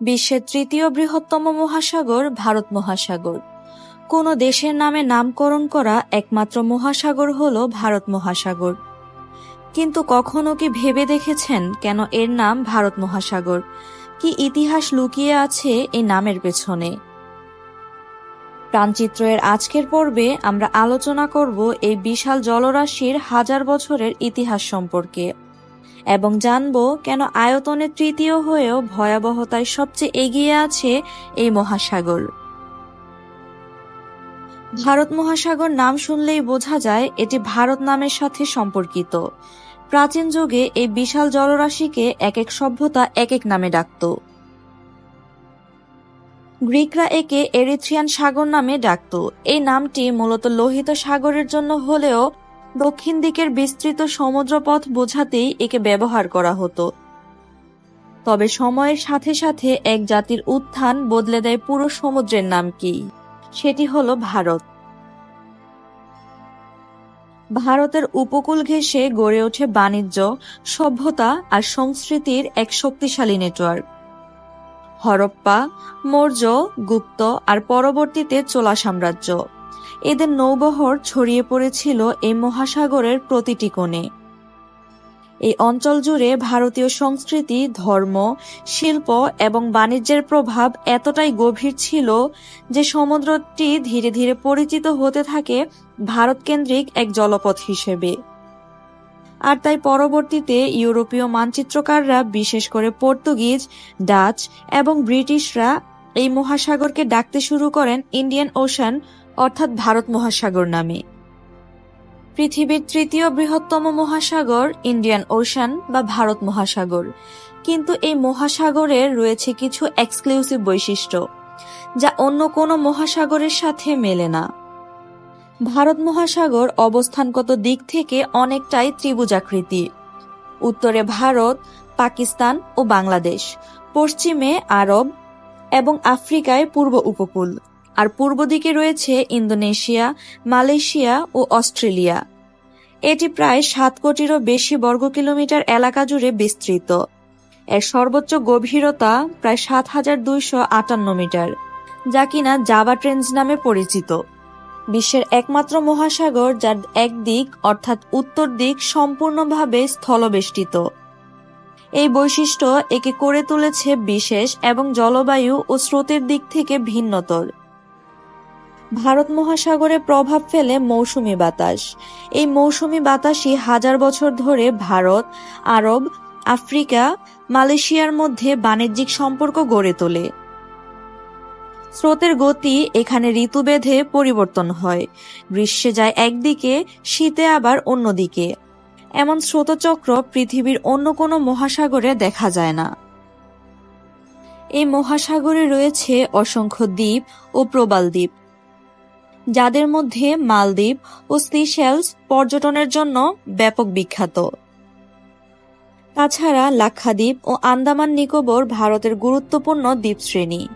বিশ্বের তৃতীয় বৃহত্তম মহাসাগর ভারত মহাসাগর। কোনো দেশের নামে নামকরণ করা একমাত্র মহাসাগর হল ভারত মহাসাগর। কিন্তু কখনো কি ভেবে দেখেছেন কেন এর নাম ভারত মহাসাগর? কি ইতিহাস লুকিয়ে আছে এই নামের পেছনে? প্রাণচিত্রের আজকের পর্বে আমরা আলোচনা করব এই বিশাল জলরাশির হাজার বছরের ইতিহাস সম্পর্কে। এবং জানব কেন আয়তনে তৃতীয় হয়েও ভয়াবহতায় সবচেয়ে এগিয়ে আছে এই মহাসাগর। ভারত মহাসাগর নাম শুনলেই বোঝা যায় এটি ভারত নামের সাথে সম্পর্কিত। প্রাচীন যুগে এই বিশাল জলরাশিকে এক এক সভ্যতা এক এক নামে ডাকত। গ্রিকরা একে এরিথ্রিয়ান সাগর নামে ডাকত। এই নামটি মূলত লোহিত সাগরের জন্য হলেও দক্ষিণ দিকের বিস্তৃত সমুদ্রপথ বোঝাতেই একে ব্যবহার করা হতো। তবে সময়ের সাথে সাথে এক জাতির উত্থান বদলে দেয় পুরো সমুদ্রের নাম কি, সেটি হল ভারত। ভারতের উপকূল ঘেঁষে গড়ে ওঠে বাণিজ্য, সভ্যতা আর সংস্কৃতির এক শক্তিশালী নেটওয়ার্ক। হরপ্পা, মৌর্য, গুপ্ত আর পরবর্তীতে চোলা সাম্রাজ্য। এদের নৌবহর ছড়িয়ে পড়েছিল এই মহাসাগরের প্রতিটি কোণে। এই অঞ্চল জুড়ে ভারতীয় সংস্কৃতি, ধর্ম, শিল্প এবং বাণিজ্যের প্রভাব এতটাই গভীর ছিল যে সমুদ্রটি ধীরে ধীরে পরিচিত হতে থাকে ভারতকেন্দ্রিক এক জলপথ হিসেবে। আর তাই পরবর্তীতে ইউরোপীয় মানচিত্রকাররা, বিশেষ করে পর্তুগিজ, ডাচ এবং ব্রিটিশরা, এই মহাসাগরকে ডাকতে শুরু করেন ইন্ডিয়ান ওশান অর্থাৎ ভারত মহাসাগর নামে। পৃথিবীর তৃতীয় বৃহত্তম মহাসাগর ইন্ডিয়ান ওশান বা ভারত মহাসাগর। কিন্তু এই মহাসাগরের রয়েছে কিছু এক্সক্লুসিভ বৈশিষ্ট্য, যা অন্য কোনো মহাসাগরের সাথে মেলে না। ভারত মহাসাগর অবস্থানগত দিক থেকে অনেকটাই ত্রিভুজাকৃতি উত্তরে ভারত, পাকিস্তান ও বাংলাদেশ, পশ্চিমে আরব এবং আফ্রিকায় পূর্ব উপকূল। আর পূর্ব দিকে রয়েছে ইন্দোনেশিয়া, মালয়েশিয়া ও অস্ট্রেলিয়া। এটি প্রায় সাত কোটিরও বেশি বর্গ কিলোমিটার এলাকা জুড়ে বিস্তৃত। এর সর্বোচ্চ গভীরতা প্রায় সাত হাজার দুইশো আটান্ন মিটার, যা কিনা জাভা ট্রেন্স নামে পরিচিত। বিশ্বের একমাত্র মহাসাগর যার এক দিক অর্থাৎ উত্তর দিক সম্পূর্ণভাবে স্থলবেষ্টিত। এই বৈশিষ্ট্য একে করে তুলেছে বিশেষ এবং জলবায়ু ও স্রোতের দিক থেকে ভিন্নতর। ভারত মহাসাগরে প্রভাব ফেলে মৌসুমি বাতাস। এই মৌসুমি বাতাসই হাজার বছর ধরে ভারত, আরব, আফ্রিকা, মালয়েশিয়ার মধ্যে বাণিজ্যিক সম্পর্ক গড়ে তোলে। স্রোতের গতি এখানে ঋতুভেদে পরিবর্তন হয়। গ্রীষ্মে যায় একদিকে, শীতে আবার অন্যদিকে। এমন স্রোতচক্র পৃথিবীর অন্য কোনো মহাসাগরে দেখা যায় না। এই মহাসাগরে রয়েছে অসংখ্য দ্বীপ ও প্রবাল দ্বীপ। যাদের মধ্যে মালদ্বীপ ও সিশেলস পর্যটনের জন্য ব্যাপক বিখ্যাত। তাছাড়া লাক্ষাদ্বীপ ও আন্দামান নিকোবর ভারতের গুরুত্বপূর্ণ দ্বীপশ্রেণী।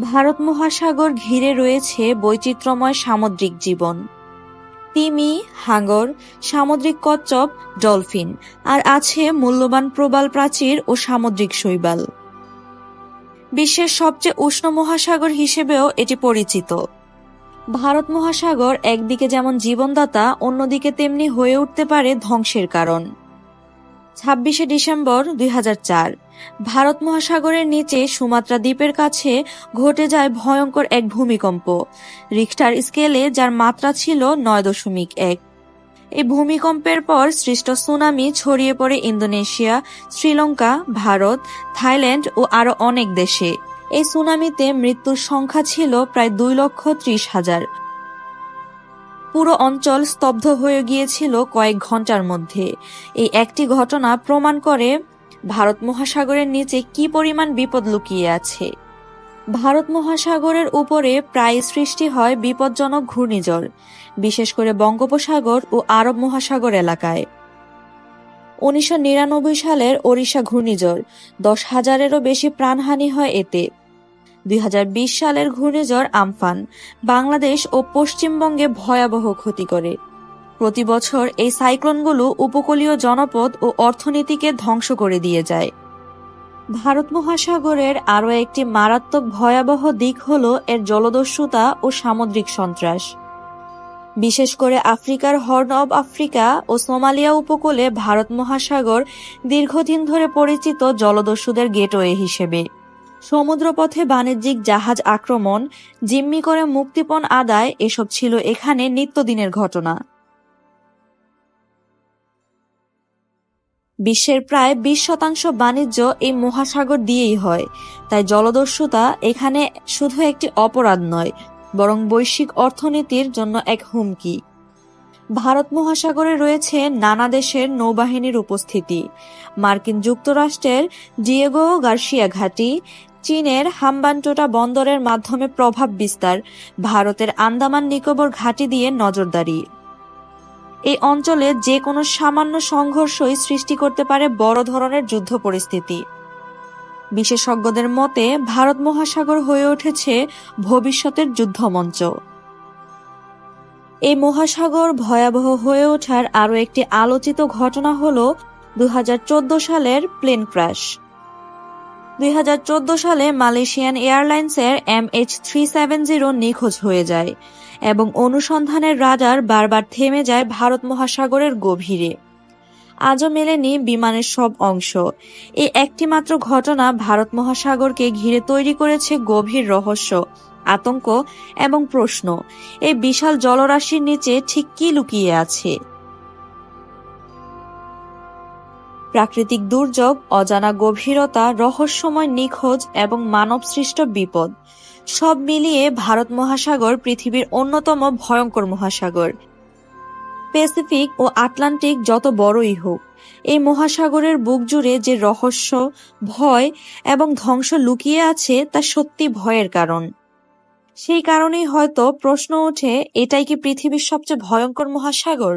ভারত মহাসাগর ঘিরে রয়েছে বৈচিত্র্যময় সামুদ্রিক জীবন। তিমি, হাঙ্গর, সামুদ্রিক কচ্ছপ, ডলফিন, আর আছে মূল্যবান প্রবাল প্রাচীর ও সামুদ্রিক শৈবাল। বিশ্বের সবচেয়ে উষ্ণ মহাসাগর হিসেবেও এটি পরিচিত। ভারত মহাসাগর একদিকে যেমন জীবনদাতা, অন্যদিকে তেমনি হয়ে উঠতে পারে ধ্বংসের কারণ। ছাব্বিশে ডিসেম্বর দুই হাজার চার। ভারত মহাসাগরের নিচে সুমাত্রা দ্বীপের কাছে ঘটে যায় ভয়ঙ্কর এক ভূমিকম্প রিক্টার স্কেলে যার মাত্রা ছিল নয় দশমিক এক। এই ভূমিকম্পের পর সৃষ্ট সুনামি ছড়িয়ে পড়ে ইন্দোনেশিয়া, শ্রীলঙ্কা, ভারত, থাইল্যান্ড ও আরও অনেক দেশে। এই সুনামিতে মৃত্যুর সংখ্যা ছিল প্রায় দুই লক্ষ ত্রিশ হাজার। পুরো অঞ্চল স্তব্ধ হয়ে গিয়েছিল কয়েক ঘণ্টার মধ্যে। এই একটি ঘটনা প্রমাণ করে ভারত মহাসাগরের নিচে কি পরিমাণ বিপদ লুকিয়ে আছে। ভারত মহাসাগরের উপরে প্রায় সৃষ্টি হয় বিপজ্জনক ঘূর্ণিঝড়, বিশেষ করে বঙ্গোপসাগর ও আরব মহাসাগর এলাকায়। উনিশশো নিরানব্বই সালের ওড়িশা ঘূর্ণিঝড় দশ হাজারেরও বেশি প্রাণহানি হয় এতে। দুই হাজার বিশ সালের ঘূর্ণিঝড় আমফান বাংলাদেশ ও পশ্চিমবঙ্গে ভয়াবহ ক্ষতি করে। প্রতি বছর এই সাইক্লোনগুলো উপকূলীয় জনপদ ও অর্থনীতিকে ধ্বংস করে দিয়ে যায়। ভারত মহাসাগরের আরও একটি মারাত্মক ভয়াবহ দিক হল এর জলদস্যুতা ও সামুদ্রিক সন্ত্রাস। বিশেষ করে আফ্রিকার হর্ন অব আফ্রিকা ও সোমালিয়া উপকূলে ভারত মহাসাগর দীর্ঘদিন ধরে পরিচিত জলদস্যুদের গেটওয়ে হিসেবে। সমুদ্রপথে বাণিজ্যিক জাহাজ আক্রমণ, জিম্মি করে মুক্তিপণ আদায়, এসব ছিল এখানে নিত্যদিনের ঘটনা। বিশ্বের প্রায় বিশ শতাংশ বাণিজ্য এই মহাসাগর দিয়েই হয়। তাই জলদস্যুতা এখানে শুধু একটি অপরাধ নয়, বরং বৈশ্বিক অর্থনীতির জন্য এক হুমকি। ভারত মহাসাগরে রয়েছে নানা দেশের নৌবাহিনীর উপস্থিতি। মার্কিন যুক্তরাষ্ট্রের ডিয়েগো গার্সিয়া ঘাঁটি, চীনের হাম্বানটোটা বন্দরের মাধ্যমে প্রভাব বিস্তার, ভারতের আন্দামান নিকোবর ঘাঁটি দিয়ে নজরদারি। এই অঞ্চলে যে কোনো সামান্য সংঘর্ষই সৃষ্টি করতে পারে বড় ধরনের যুদ্ধ পরিস্থিতি। বিশেষজ্ঞদের মতে, ভারত মহাসাগর হয়ে উঠেছে ভবিষ্যতের যুদ্ধমঞ্চ। এই মহাসাগর ভয়াবহ হয়ে ওঠার আরও একটি আলোচিত ঘটনা হল দু হাজার চোদ্দ সালের প্লেন ক্র্যাশ। দু হাজার চোদ্দ সালে মালয়েশিয়ান এয়ারলাইন্সের M H three seven zero নিখোঁজ হয়ে যায় এবং অনুসন্ধানের রাডার বারবার থেমে যায় ভারত মহাসাগরের গভীরে। আজও মেলেনি বিমানের সব অংশ। এই একটিমাত্র ঘটনা ভারত মহাসাগরকে ঘিরে তৈরি করেছে গভীর রহস্য, আতঙ্ক এবং প্রশ্ন। এই বিশাল জলরাশির নিচে ঠিক কি লুকিয়ে আছে? প্রাকৃতিক দুর্যোগ, অজানা গভীরতা, রহস্যময় নিখোঁজ এবং মানবসৃষ্ট বিপদ। সব মিলিয়ে ভারত মহাসাগর পৃথিবীর অন্যতম ভয়ঙ্কর মহাসাগর। প্যাসিফিক ও আটলান্টিক যত বড়ই হোক, এই মহাসাগরের বুক জুড়ে যে রহস্য, ভয় এবং ধ্বংস লুকিয়ে আছে তা সত্যি ভয়ের কারণ। সেই কারণেই হয়তো প্রশ্ন ওঠে, এটাই কি পৃথিবীর সবচেয়ে ভয়ঙ্কর মহাসাগর?